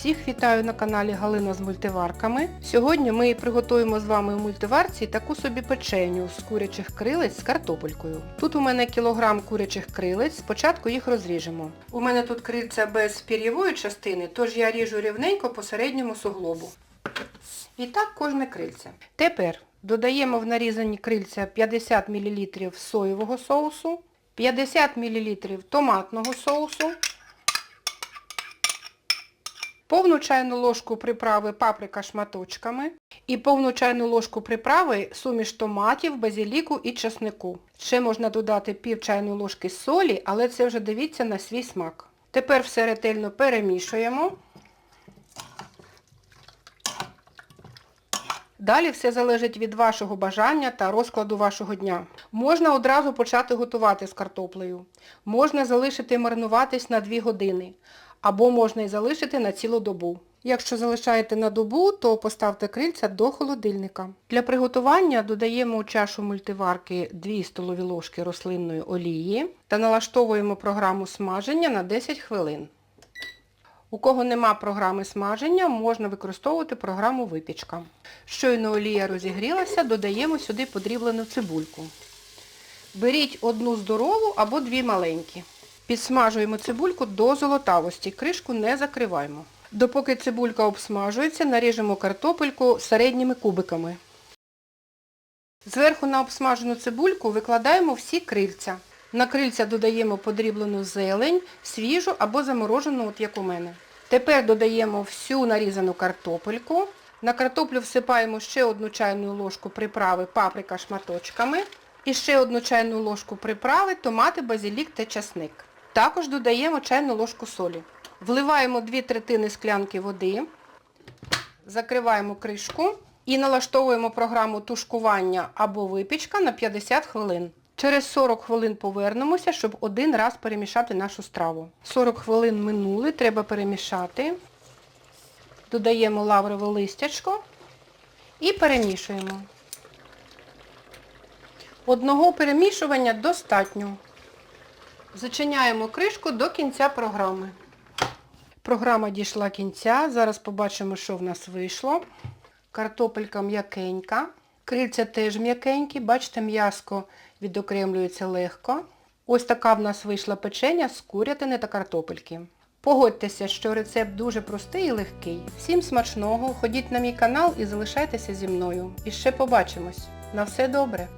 Всіх вітаю на каналі Галина з мультиварками. Сьогодні ми приготуємо з вами у мультиварці таку собі печеню з курячих крилець з картопелькою. Тут у мене кілограм курячих крилець, спочатку їх розріжемо. У мене тут крильця без пір'євої частини, тож я ріжу рівненько по середньому суглобу. І так кожне крильце. Тепер додаємо в нарізані крильця 50 мл соєвого соусу, 50 мл томатного соусу, повну чайну ложку приправи паприка шматочками і повну чайну ложку приправи суміш томатів, базиліку і чеснику. Ще можна додати пів чайної ложки солі, але це вже дивіться на свій смак. Тепер все ретельно перемішуємо. Далі все залежить від вашого бажання та розкладу вашого дня. Можна одразу почати готувати з картоплею. Можна залишити маринуватись на 2 години. Або можна і залишити на цілу добу. Якщо залишаєте на добу, то поставте крильця до холодильника. Для приготування додаємо у чашу мультиварки 2 столові ложки рослинної олії та налаштовуємо програму смаження на 10 хвилин. У кого нема програми смаження, можна використовувати програму випічка. Щойно олія розігрілася, додаємо сюди подріблену цибульку. Беріть одну здорову або дві маленькі. Підсмажуємо цибульку до золотавості, кришку не закриваємо. Допоки цибулька обсмажується, наріжемо картопельку середніми кубиками. Зверху на обсмажену цибульку викладаємо всі крильця. На крильця додаємо подріблену зелень, свіжу або заморожену, от як у мене. Тепер додаємо всю нарізану картопельку. На картоплю всипаємо ще одну чайну ложку приправи паприка шматочками. І ще одну чайну ложку приправи, томати, базилік та часник. Також додаємо чайну ложку солі. Вливаємо 2 третини склянки води, закриваємо кришку і налаштовуємо програму тушкування або випічка на 50 хвилин. Через 40 хвилин повернемося, щоб один раз перемішати нашу страву. 40 хвилин минули, треба перемішати. Додаємо лаврове листячко і перемішуємо. Одного перемішування достатньо. Зачиняємо кришку до кінця програми. Програма дійшла кінця. Зараз побачимо, що в нас вийшло. Картопелька м'якенька. Крильця теж м'якенькі. Бачите, м'яско відокремлюється легко. Ось така в нас вийшла печеня з курятини та картопельки. Погодьтеся, що рецепт дуже простий і легкий. Всім смачного, ходіть на мій канал і залишайтеся зі мною. І ще побачимось. На все добре!